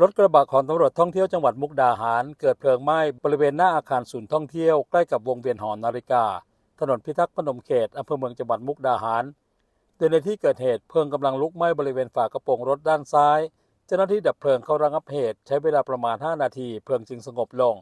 รถกระบะของตำรวจท่องเที่ยวจังหวัดมุกดาหาร เกิดเพลิงไหม้บริเวณหน้าอาคารศูนย์ท่องเที่ยวใกล้กับวงเวียนหอนาฬิกา ถนนพิทักษ์พนมเขตอำเภอเมืองจังหวัดมุกดาหาร โดยในที่เกิดเหตุเพลิงกำลังลุกไหม้บริเวณฝากระโปรงรถด้านซ้าย เจ้าหน้าที่ดับเพลิงเข้าระงับเหตุ ใช้เวลาประมาณ 5 นาทีเพลิงจึงสงบลง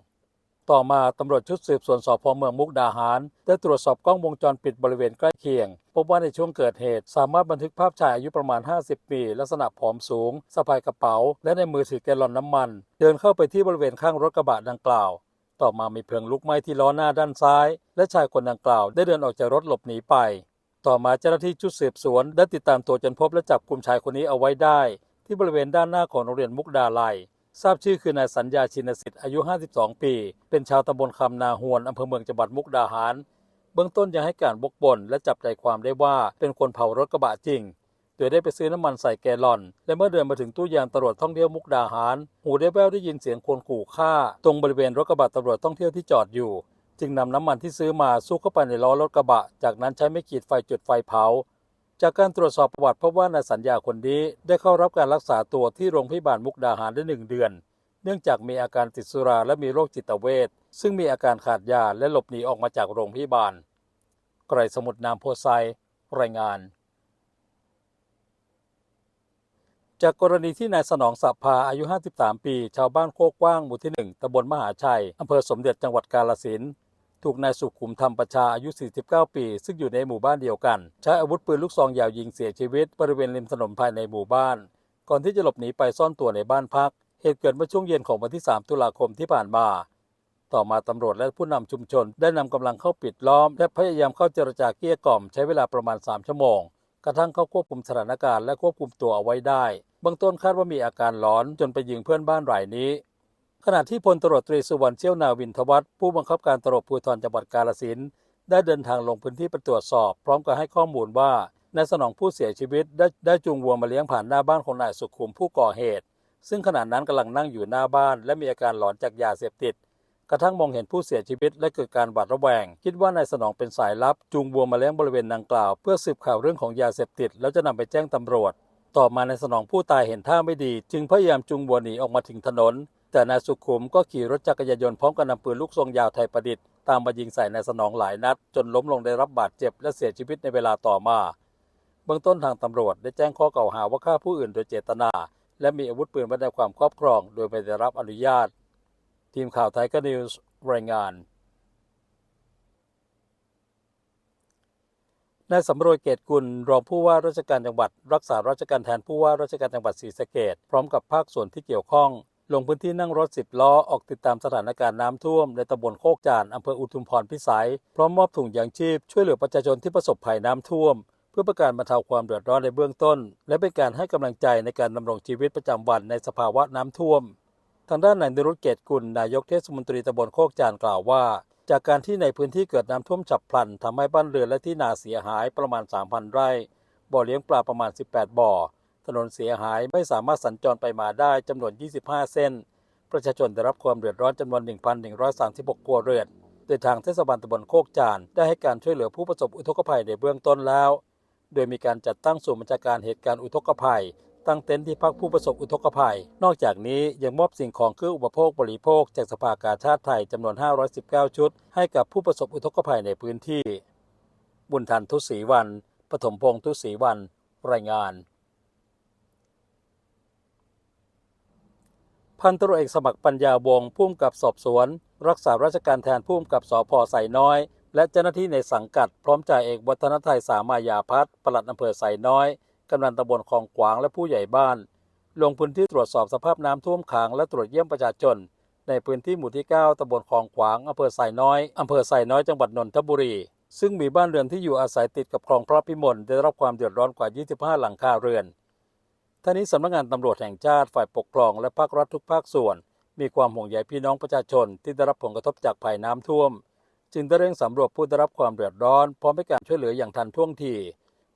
ต่อมาตำรวจชุดสืบสวนสพเมืองมุกดาหาร ได้ตรวจสอบกล้องวงจรปิดบริเวณใกล้เคียง พบว่าในช่วงเกิดเหตุ สามารถบันทึกภาพชายอายุประมาณ 50 ปี ลักษณะผอมสูงสะพายกระเป๋า และในมือถือแกลลอนน้ำมัน เดินเข้าไปที่บริเวณข้างรถกระบะดังกล่าว ต่อมามีเพลิงลุกไหม้ที่ล้อหน้าด้านซ้าย และชายคนดังกล่าว ได้เดินออกจากรถหลบหนีไป ต่อมาเจ้าหน้าที่ชุดสืบสวนได้ติดตามตัวจนพบและจับกลุ่มชายคนนี้เอาไว้ได้ ที่บริเวณด้านหน้าของโรงเรียนมุกดาลัย ทราบชื่อคือนายสัญญาชินสิทธิ์อายุ 52 ปี เป็นชาวตำบลคำนาหวนอำเภอเมืองจังหวัดมุกดาหาร เบื้องต้นยังให้การบกบ่นและจับใจความได้ว่าเป็นคนเผารถกระบะจริง โดยได้ไปซื้อน้ำมันใส่แกลลอน และเมื่อเดินมาถึงตู้ยางตำรวจท่องเที่ยวมุกดาหาร หูได้แว่วได้ยินเสียงคนขู่ฆ่า ตรงบริเวณรถกระบะตำรวจท่องเที่ยวที่จอดอยู่ จึงนำน้ำมันที่ซื้อมาซุกเข้าไปในล้อรถกระบะ จากนั้นใช้ไม่ขีดไฟจุดไฟเผา จากการตรวจสอบประวัติพบว่านายสัญญาคนนี้ได้เข้ารับการรักษาตัวที่โรงพยาบาลมุกดาหารได้หนึ่งเดือน เนื่องจากมีอาการติดสุราและมีโรคจิตเวชซึ่งมีอาการขาดยาและหลบหนีออกมาจากโรงพยาบาล ไกรสมุทรนามโพไซรายงาน จากกรณีที่นายสนองสัพพาอายุ 53 ปี ชาวบ้านโคกกว้างหมู่ที่ 1ตำบลมหาชัยอำเภอสมเด็จจังหวัดกาลสินธุ์ ถูกนายสุขุมธรรมประชาอายุ 49 ปี ซึ่งอยู่ในหมู่บ้านเดียวกัน ใช้อาวุธปืนลูกซองยาวยิงเสียชีวิตบริเวณริมถนนภายในหมู่บ้าน ก่อนที่จะหลบหนีไปซ่อนตัวในบ้านพัก เหตุเกิดเมื่อช่วงเย็นของวันที่ 3 ตุลาคมที่ผ่านมา ต่อมาตำรวจและผู้นำชุมชนได้นำกำลังเข้าปิดล้อม และพยายามเข้าเจรจาเกลี้ยกล่อมใช้เวลาประมาณ 3 ชั่วโมง กระทั่งเข้าควบคุมสถานการณ์และควบคุมตัวเอาไว้ได้เบื้องต้นคาดว่ามีอาการหลอนจนไปยิงเพื่อนบ้านรายนี้ ขณะที่พลตรวจตรีสุวรรณเชี่ยวนาวินทวัฒน์ผู้บังคับการตำรวจภูธรจังหวัดกาฬสินธุ์ได้เดินทางลงพื้นที่ไปตรวจสอบ พร้อมกับให้ข้อมูลว่านายสนองผู้เสียชีวิตได้ได้จูงวัวมาเลี้ยงผ่านหน้าบ้านของนายสุขุมผู้ก่อเหตุ ซึ่งขณะนั้นกำลังนั่งอยู่หน้าบ้าน และมีอาการหลอนจากยาเสพติด กระทั่งมองเห็นผู้เสียชีวิตและเกิดการหวาดระแวง คิดว่านายสนองเป็นสายลับ จูงวัวมาเลี้ยงบริเวณดังกล่าว เพื่อสืบข่าวเรื่องของยาเสพติด แล้วจะนำไปแจ้งตำรวจ ต่อมานายสนองผู้ตายเห็นท่าไม่ดี จึงพยายามจูงวัวหนีออกมาถึงถนน แต่นายสุขุมก็ขี่รถจักรยานยนต์พร้อมกับนำปืนลูกซองยาวไทยประดิษฐ์ตามมายิงใส่นายสนองหลายนัด จนล้มลงได้รับบาดเจ็บและเสียชีวิตในเวลาต่อมา เบื้องต้นทางตำรวจได้แจ้งข้อกล่าวหาว่าฆ่าผู้อื่นโดยเจตนา และมีอาวุธปืนไว้ในความครอบครอง โดยไม่ได้รับอนุญาต ทีมข่าวไทยก็นิวส์รายงานนายสำรวยเกตกุลรองผู้ว่าราชการจังหวัด รักษาราชการแทนผู้ว่าราชการจังหวัดศรีสะเกดพร้อมกับภาคส่วนที่เกี่ยวข้อง ลงพื้นที่นั่งรถสิบล้อ ออกติดตามสถานการณ์น้ำท่วม ในตำบลโคกจานอำเภออุทุมพรพิสัย พร้อมมอบถุงยางชีพ ช่วยเหลือประชาชนที่ประสบภัยน้ำท่วม เพื่อประการบรรเทาความเดือดร้อนในเบื้องต้น และเป็นการให้กำลังใจในการดำรงชีวิตประจำวันในสภาวะน้ำท่วม ทางด้านนายนรุตเกตกุลนายกเทศมนตรีตำบลโคกจานกล่าวว่า จากการที่ในพื้นที่เกิดน้ำท่วมฉับพลันทำให้บ้านเรือนและที่นาเสียหายประมาณ 3,000 ไร่ บ่อเลี้ยงปลาประมาณ 18 บ่อ ถนนเสียหายไม่สามารถสัญจรไปมาได้จำนวน 25 เส้น ประชาชนได้รับความเดือดร้อนจำนวน 1,136ครัวเรือนโดยทางเทศบาลตำบลโคกจานได้ให้การช่วยเหลือผู้ประสบอุทกภัยในเบื้องต้นแล้ว โดยมีการจัดตั้งศูนย์บัญชาการเหตุการณ์อุทกภัย ตั้งเต็นท์ที่พักผู้ประสบอุทกภัย นอกจากนี้ยังมอบสิ่งของเครื่องอุปโภคบริโภค จากสภากาชาติไทยจำนวน 519 ชุด ให้กับผู้ประสบอุทกภัยในพื้นที่ บุญทันทุศรีวันปฐมพงษ์ทุศรีวัน รายงาน พันตำรวจเอกสมัครปัญญาวงศ์ผู้กำกับสอบสวน รักษาราชการแทนผู้กำกับสพไซน้อย และเจ้าหน้าที่ในสังกัด พร้อมจ่าเอกวัฒนไทยสามายาพัฒน์ปลัดอำเภอไซน้อย กำนันตำบลคลองขวางและผู้ใหญ่บ้าน ลงพื้นที่ตรวจสอบสภาพน้ำท่วมขังและตรวจเยี่ยมประชาชน ในพื้นที่หมู่ที่ 9ตำบลคลองขวางอำเภอไซน้อยอำเภอไซน้อยจังหวัดนนทบุรี ซึ่งมีบ้านเรือนที่อยู่อาศัยติดกับคลองพระพิมลได้รับความเดือดร้อนกว่า 25 หลังคาเรือน ท่านี้สำนักงานตำรวจแห่งชาติฝ่ายปกครองและภาครัฐทุกภาคส่วน มีความห่วงใยพี่น้องประชาชนที่ได้รับผลกระทบจากภัยน้ำท่วม จึงได้เร่งสำรวจผู้ได้รับความเดือดร้อน พร้อมให้การช่วยเหลืออย่างทันท่วงที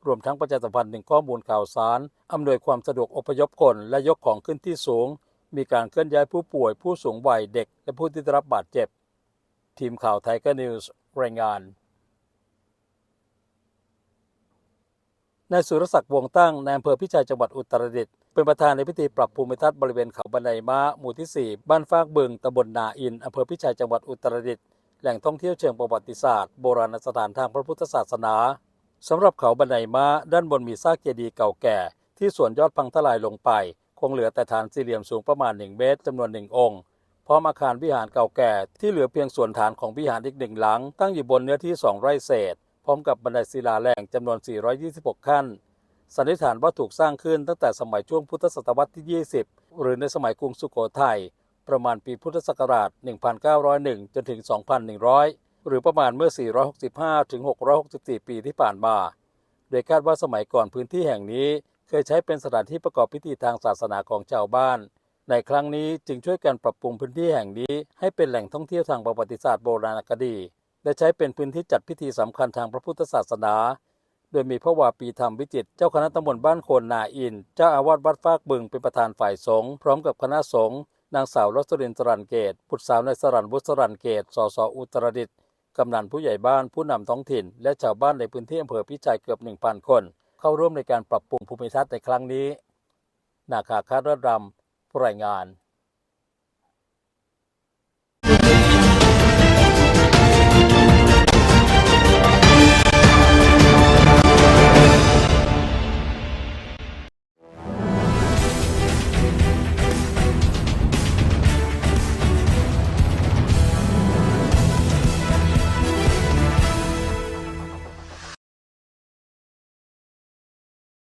รวมทั้งประชาสัมพันธ์ถึงข้อมูลข่าวสาร อำนวยความสะดวกอพยพคนและยกของขึ้นที่สูง มีการเคลื่อนย้ายผู้ป่วย ผู้สูงวัยเด็ก และผู้ที่ได้รับบาดเจ็บ ทีมข่าวไทยก็นิวส์รายงาน นายสุรศักดิ์วงตั้งนายอำเภอพิชัยจังหวัดอุตรดิตถ์เป็นประธานในพิธีปรับภูมิทัศน์บริเวณเขาบันไดม้าหมู่ที่ 4 บ้านฟากบึงตำบลนาอินอำเภอพิชัยจังหวัดอุตรดิตถ์แหล่งท่องเที่ยวเชิงประวัติศาสตร์โบราณสถานทางพระพุทธศาสนาสำหรับเขาบันไดม้าด้านบนมีซากเจดีย์เก่าแก่ ที่ส่วนยอดพังทลายลงไป คงเหลือแต่ฐานสี่เหลี่ยมสูงประมาณ 1 เมตรจำนวนหนึ่งองค์พร้อมอาคารวิหารเก่าแก่ที่เหลือเพียงส่วนฐานของวิหารอีกหนึ่งหลัง ตั้งอยู่บนเนื้อที่2ไร่เศษ พร้อมกับบันไดศิลาแรงจำนวน 426 ขั้น สันนิษฐานว่าถูกสร้างขึ้นตั้งแต่สมัยช่วงพุทธศตวรรษที่ 20 หรือในสมัยกรุงสุโขทัยประมาณปีพุทธศักราช 1901 จนถึง 2100 หรือประมาณเมื่อ 465 ถึง 664 ปีที่ผ่านมา โดยคาดว่าสมัยก่อนพื้นที่แห่งนี้เคยใช้เป็นสถานที่ประกอบพิธีทางศาสนาของชาวบ้าน ในครั้งนี้จึงช่วยกันปรับปรุงพื้นที่แห่งนี้ให้เป็นแหล่งท่องเที่ยวทางประวัติศาสตร์โบราณคดี และใช้เป็นพื้นที่จัดพิธีสำคัญทางพระพุทธศาสนา โดยมีพระวาปีธรรมวิจิตเจ้าคณะตำบลบ้านโคนนาอิน เจ้าอาวาสวัดฟากบึงเป็นประธานฝ่ายสงฆ์พร้อมกับคณะสงฆ์นางสาวรสรินทร์สรันเกตบุตรสาวในายสรันวุฒิสรันเกตสสอุตรดิตกำนันผู้ใหญ่บ้านผู้นำท้องถิ่น และชาวบ้านในพื้นที่อำเภอพิชัยเกือบ 1,000 คน เข้าร่วมในการปรับปรุงภูมิทัศน์ในครั้งนี้ นาคาคาดรดรำรายงาน